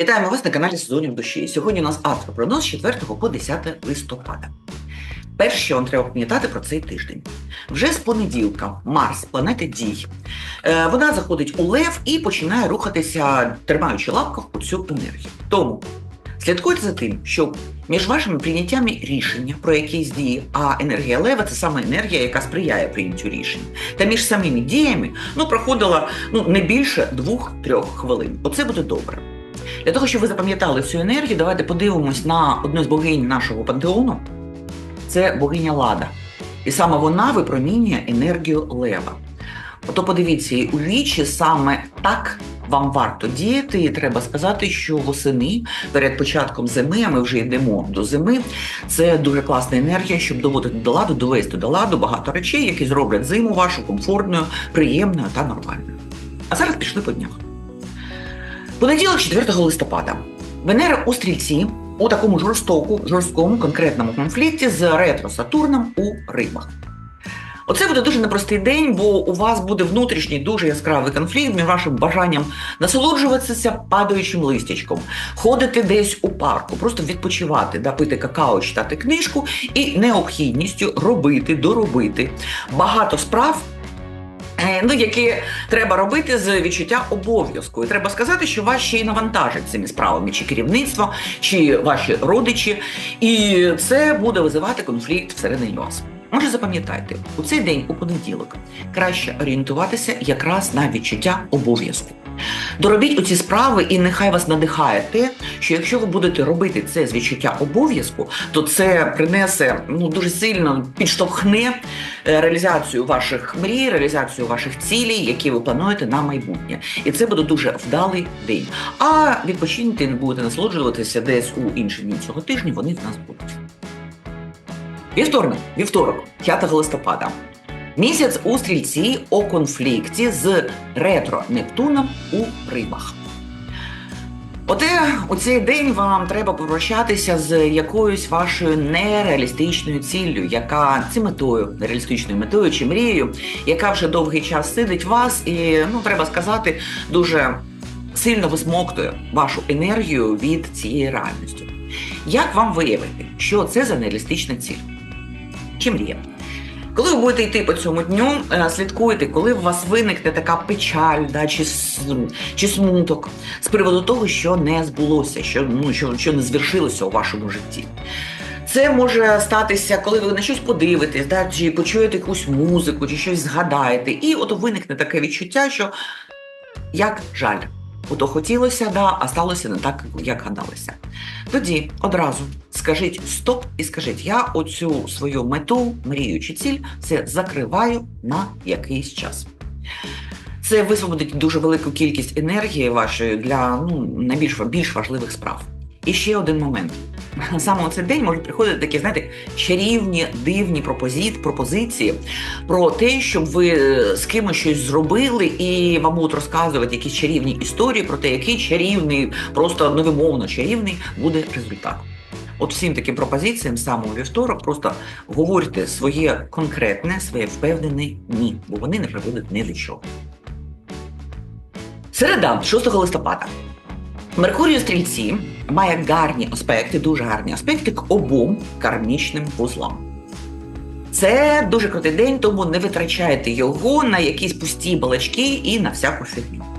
Вітаємо вас на каналі Сезонів душі. Сьогодні у нас астропрогноз з 4 по 10 листопада. Перше, що вам треба пам'ятати про цей тиждень. Вже з понеділка Марс, планета дій, е, вона заходить у Лев і починає рухатися, тримаючи лапках у цю енергію. Тому слідкуйте за тим, щоб між вашими прийняттями рішення про якісь дії, а енергія Лева це саме енергія, яка сприяє прийняттю рішень. Та між самими діями ну, проходила ну, не більше двох-трьох хвилин. Оце буде добре. Для того, щоб ви запам'ятали цю енергію, давайте подивимось на одну з богинь нашого пантеону. Це богиня Лада. І саме вона випромінює енергію лева. Ото подивіться у вічі, саме так вам варто діяти. І треба сказати, що восени перед початком зими, а ми вже йдемо до зими. Це дуже класна енергія, щоб доводити до ладу, довести до ладу багато речей, які зроблять зиму вашу комфортною, приємною та нормальною. А зараз пішли по днях. Понеділок, 4 листопада. Венера у стрільці у такому жорстоку, жорсткому конкретному конфлікті з ретро Сатурном у рибах. Оце буде дуже непростий день, бо у вас буде внутрішній дуже яскравий конфлікт між вашим бажанням насолоджуватися падаючим листячком, ходити десь у парку, просто відпочивати, да, пити какао, читати книжку і необхідністю робити, доробити багато справ. Е, Ну, які треба робити з відчуття обов'язку. І треба сказати, що вас ще й навантажать цими справами, чи керівництво, чи ваші родичі, і це буде визивати конфлікт всередині вас. Може, запам'ятайте, у цей день, у понеділок, краще орієнтуватися якраз на відчуття обов'язку. Доробіть ці справи, і нехай вас надихає те, що якщо ви будете робити це з відчуття обов'язку, то це принесе ну дуже сильно підштовхне е, реалізацію ваших мрій, реалізацію ваших цілей, які ви плануєте на майбутнє. І це буде дуже вдалий день. А відпочиньте не будете насолоджуватися десь у інші дні цього тижня. Вони в нас будуть. Вівторок, вівторок, 5 листопада. Місяць у стрільці у конфлікті з ретро Нептуном у рибах. Оте у цей день вам треба попрощатися з якоюсь вашою нереалістичною ціллю, яка це метою, нереалістичною метою чи мрією, яка вже довгий час сидить вас, і ну треба сказати, дуже сильно висмоктує вашу енергію від цієї реальності. Як вам виявити, що це за нереалістична ціль? Чи мрія? Коли ви будете йти по цьому дню, е, слідкуйте, коли у вас виникне така печаль, да, чи, чи смуток з приводу того, що не збулося, що, ну, що, що не звершилося у вашому житті. Це може статися, коли ви на щось подивитесь, да, чи почуєте якусь музику, чи щось згадаєте, і от виникне таке відчуття, що як жаль. Ото хотілося, да, а сталося не так, як гадалося. Тоді одразу скажіть стоп і скажіть, я оцю свою мету, мрію чи ціль, це закриваю на якийсь час. Це висвободить дуже велику кількість енергії вашої для ну, найбільш більш важливих справ. І ще один момент. Саме у цей день можуть приходити такі, знаєте, чарівні, дивні пропозит, пропозиції про те, щоб ви е, з кимось щось зробили, і вам будуть розказувати якісь чарівні історії про те, який чарівний, просто невимовно чарівний буде результат. От всім таким пропозиціям саме у вівторок просто говорите своє конкретне, своє впевнене ні, бо вони не приводять ні до чого. Середа, 6 листопада. Меркурій у стрільці має гарні аспекти, дуже гарні аспекти к обом кармічним вузлам. Це дуже крутий день, тому не витрачайте його на якісь пусті балачки і на всяку фігню.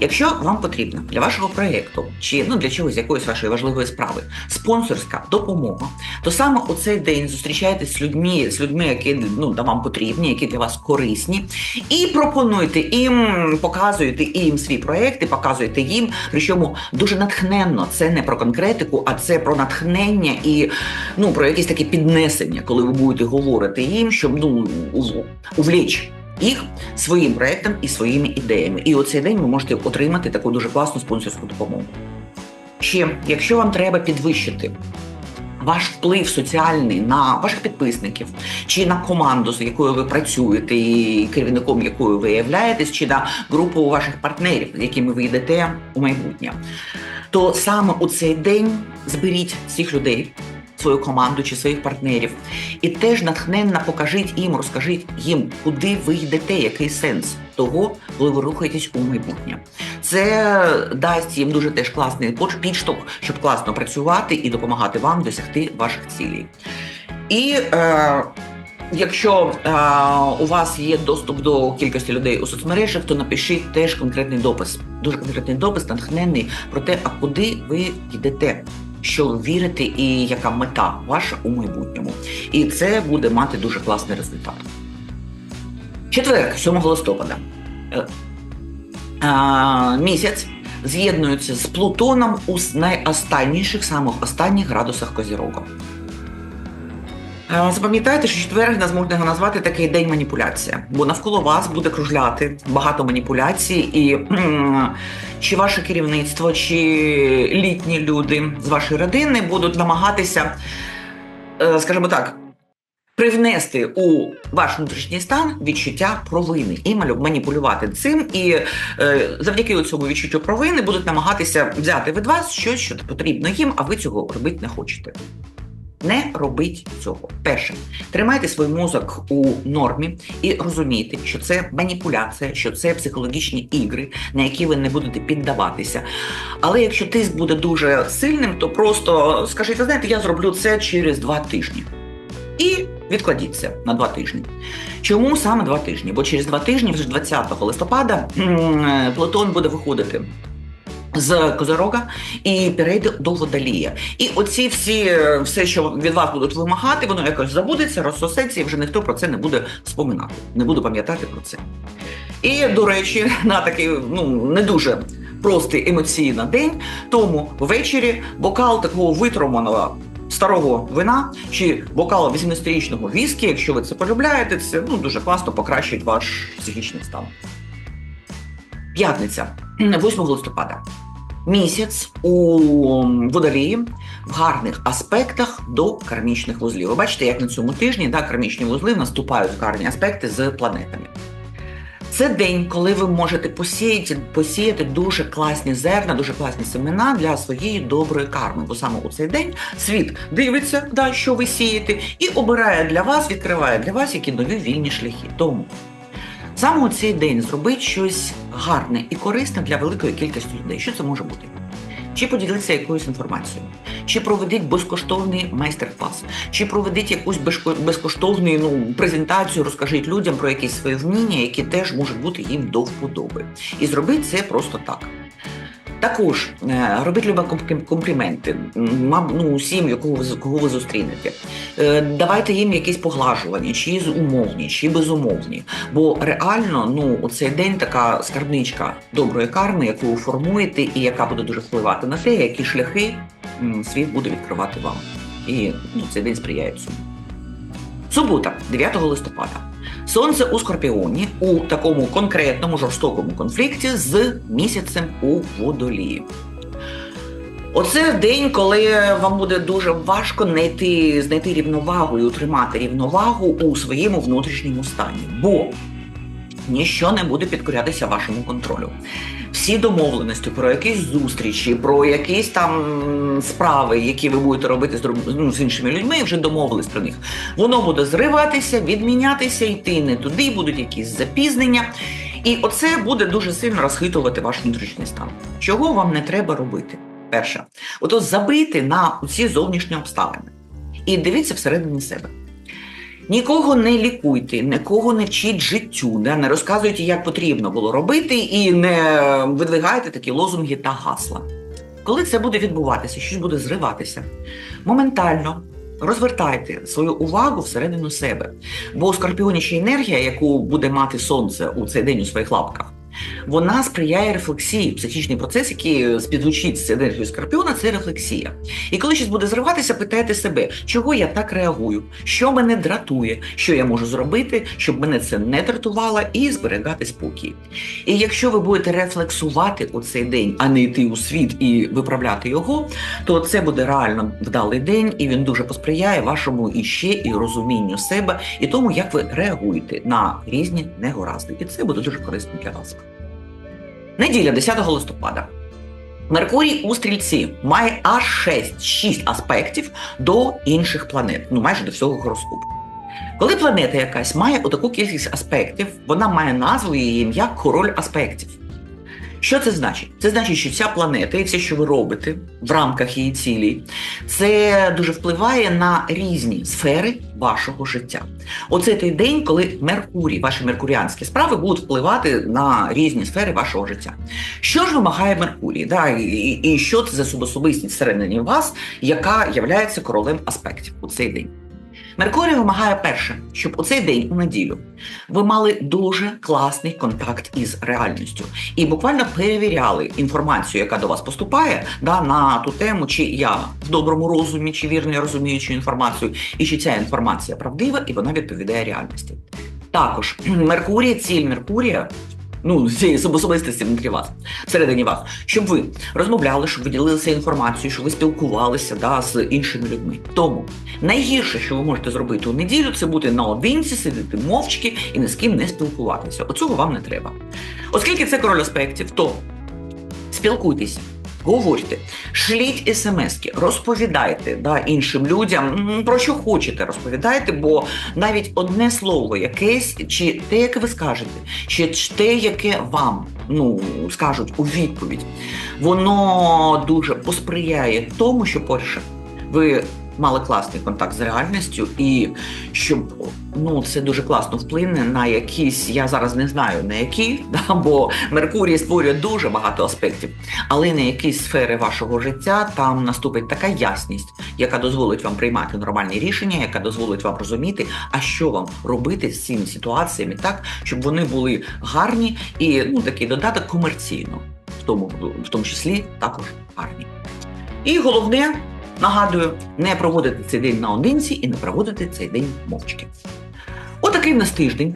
Якщо вам потрібно для вашого проєкту чи ну для чогось якоїсь вашої важливої справи спонсорська допомога, то саме у цей день зустрічайтесь з людьми, з людьми, які ну да вам потрібні, які для вас корисні, і пропонуйте їм, показуйте їм свій проєкт, і показуйте їм, причому дуже натхненно. Це не про конкретику, а це про натхнення і ну про якесь таке піднесення, коли ви будете говорити їм, щоб ну ув- увлечь їх своїм проектом і своїми ідеями. І оцей день ви можете отримати таку дуже класну спонсорську допомогу. Ще, якщо вам треба підвищити ваш вплив соціальний на ваших підписників, чи на команду, з якою ви працюєте, і керівником якою ви являєтесь, чи на групу ваших партнерів, з якими ви йдете у майбутнє, то саме у цей день зберіть всіх людей, свою команду чи своїх партнерів. І теж натхненно покажіть їм, розкажіть їм, куди ви йдете, який сенс того, коли ви рухаєтесь у майбутнє. Це дасть їм дуже теж класний підштовх, щоб класно працювати і допомагати вам досягти ваших цілей. І е, якщо е, у вас є доступ до кількості людей у соцмережах, то напишіть теж конкретний допис. Дуже конкретний допис, натхнений про те, а куди ви йдете, що ви вірите, і яка мета ваша у майбутньому. І це буде мати дуже класний результат. Четвер, 7 листопада. Е, місяць з'єднується з Плутоном у найостанніших, самих останніх градусах Козірога. Запам'ятайте, що четверг нас можна назвати такий день маніпуляція, бо навколо вас буде кружляти багато маніпуляцій, і чи ваше керівництво, чи літні люди з вашої родини будуть намагатися, е, скажімо так, привнести у ваш внутрішній стан відчуття провини і маніпулювати цим, і е, завдяки цьому відчуттю провини будуть намагатися взяти від вас щось, що потрібно їм, а ви цього робити не хочете. Не робіть цього. Перше, тримайте свій мозок у нормі і розумійте, що це маніпуляція, що це психологічні ігри, на які ви не будете піддаватися. Але якщо тиск буде дуже сильним, то просто скажіть, ви знаєте, я зроблю це через два тижні. І відкладіться на два тижні. Чому саме два тижні? Бо через два тижні, вже 20 листопада, Плутон буде виходити. З Козорога і перейде до водолія. І оці всі, все, що від вас будуть вимагати, воно якось забудеться, розсосеться, і вже ніхто про це не буде споминати, не буде пам'ятати про це. І, до речі, на такий ну не дуже простий емоційний день, тому ввечері бокал такого витриманого старого вина чи бокал 18-річного віскі, якщо ви це полюбляєте, це ну дуже класно покращить ваш психічний стан. П'ятниця, 8 листопада. Місяць у водолії в гарних аспектах до кармічних вузлів. Ви бачите, як на цьому тижні да, кармічні вузли наступають в гарні аспекти з планетами. Це день, коли ви можете посіяти, посіяти дуже класні зерна, дуже класні семена для своєї доброї карми. Бо саме у цей день світ дивиться, да, що ви сієте, і обирає для вас, відкриває для вас які нові вільні шляхи. Тому саме у цей день зробити щось гарне і корисне для великої кількості людей. Що це може бути? Чи поділитися якоюсь інформацією, чи проведіть безкоштовний майстер-клас, чи проведіть якусь безко- безкоштовну ну, презентацію, розкажіть людям про якісь свої вміння, які теж можуть бути їм до вподоби. І зробіть це просто так. Також е, робіть комплі- компліменти, ну, усім, якого ви, кого ви зустрінете. Е, Давайте їм якісь поглажування, чи умовні, чи безумовні. Бо реально, ну, у цей день така скарбничка доброї карми, яку ви формуєте, і яка буде дуже впливати на те, які шляхи світ буде відкривати вам. І ну, цей день сприяє цьому. Субота, 9 листопада. Сонце у Скорпіоні у такому конкретному жорстокому конфлікті з місяцем у водолії. Оце день, коли вам буде дуже важко знайти, знайти рівновагу і утримати рівновагу у своєму внутрішньому стані, бо ніщо не буде підкорятися вашому контролю. Всі домовленості про якісь зустрічі, про якісь там справи, які ви будете робити з, ну, з іншими людьми, вже домовились про них. Воно буде зриватися, відмінятися, йти не туди, будуть якісь запізнення. І оце буде дуже сильно розхитувати ваш внутрішній стан. Чого вам не треба робити? Перше, ото забити на ці зовнішні обставини і дивіться всередині себе. Нікого не лікуйте, нікого не вчіть життю, да? не розказуйте, як потрібно було робити, і не видвигайте такі лозунги та гасла. Коли це буде відбуватися, щось буде зриватися, моментально розвертайте свою увагу всередину себе. Бо у скорпіоні енергія, яку буде мати сонце у цей день у своїх лапках, вона сприяє рефлексії. Психічний процес, який співзвучить з енергією скорпіона, це рефлексія. І коли щось буде зриватися, питайте себе, чого я так реагую, що мене дратує, що я можу зробити, щоб мене це не дратувало, і зберігати спокій. І якщо ви будете рефлексувати у цей день, а не йти у світ і виправляти його, то це буде реально вдалий день, і він дуже посприяє вашому іще і розумінню себе, і тому, як ви реагуєте на різні негаразди. І це буде дуже корисно для вас. Неділя, 10 листопада. Меркурій у стрільці має аж 6, 6 аспектів до інших планет, ну майже до всього гороскопу. Коли планета якась має отаку кількість аспектів, вона має назву її ім'я король аспектів. Що це значить? Це значить, що ця планета і все, що ви робите в рамках її цілі, це дуже впливає на різні сфери вашого життя. Оце той день, коли Меркурій, ваші меркуріанські справи будуть впливати на різні сфери вашого життя. Що ж вимагає Меркурій? Да? І, і, і що це за субособистість всередині вас, яка є королем аспектів у цей день? Меркурій вимагає перше, щоб у цей день, у неділю, ви мали дуже класний контакт із реальністю і буквально перевіряли інформацію, яка до вас поступає, да, на ту тему, чи я в доброму розумі, чи вірно я розумію цю інформацію, і чи ця інформація правдива і вона відповідає реальності. Також Меркурій, ціль Меркурія. Ну, цієї особистості внутрі вас, всередині вас, щоб ви розмовляли, щоб ви ділилися інформацією, щоб ви спілкувалися да, з іншими людьми. Тому найгірше, що ви можете зробити у неділю, це бути наодинці, сидіти мовчки і ні з ким не спілкуватися. Оцього вам не треба. Оскільки це король аспектів, то спілкуйтеся. Говорте, шліть смски, розповідайте да, іншим людям про що хочете, розповідайте, бо навіть одне слово якесь, чи те, яке ви скажете, чи те, яке вам ну, скажуть у відповідь, воно дуже посприяє тому, що перше, ви мали класний контакт з реальністю, і щоб ну це дуже класно вплине на якісь, я зараз не знаю на які, да, бо Меркурій створює дуже багато аспектів, але на якісь сфери вашого життя там наступить така ясність, яка дозволить вам приймати нормальні рішення, яка дозволить вам розуміти, а що вам робити з цими ситуаціями так, щоб вони були гарні і ну такий додаток комерційно, в тому, в тому числі також гарні. І головне, нагадую, не проводити цей день наодинці і не проводити цей день мовчки. Отакий в нас тиждень.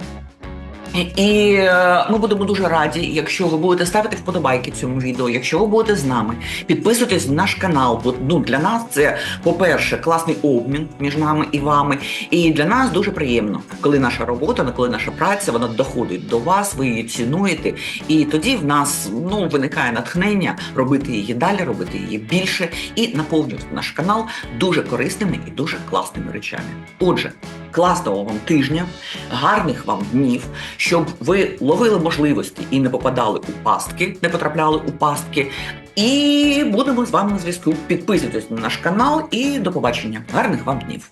І- е, ми будемо дуже раді, якщо ви будете ставити вподобайки цьому відео, якщо ви будете з нами, підписуйтесь на наш канал. Бо ну, для нас це, по-перше, класний обмін між нами і вами. І для нас дуже приємно, коли наша робота, коли наша праця вона доходить до вас, ви її цінуєте. І тоді в нас ну, виникає натхнення робити її далі, робити її більше і наповнювати наш канал дуже корисними і дуже класними речами. Отже, класного вам тижня, гарних вам днів, щоб ви ловили можливості і не попадали у пастки, не потрапляли у пастки. І будемо з вами на зв'язку. Підписуйтесь на наш канал і до побачення. Гарних вам днів!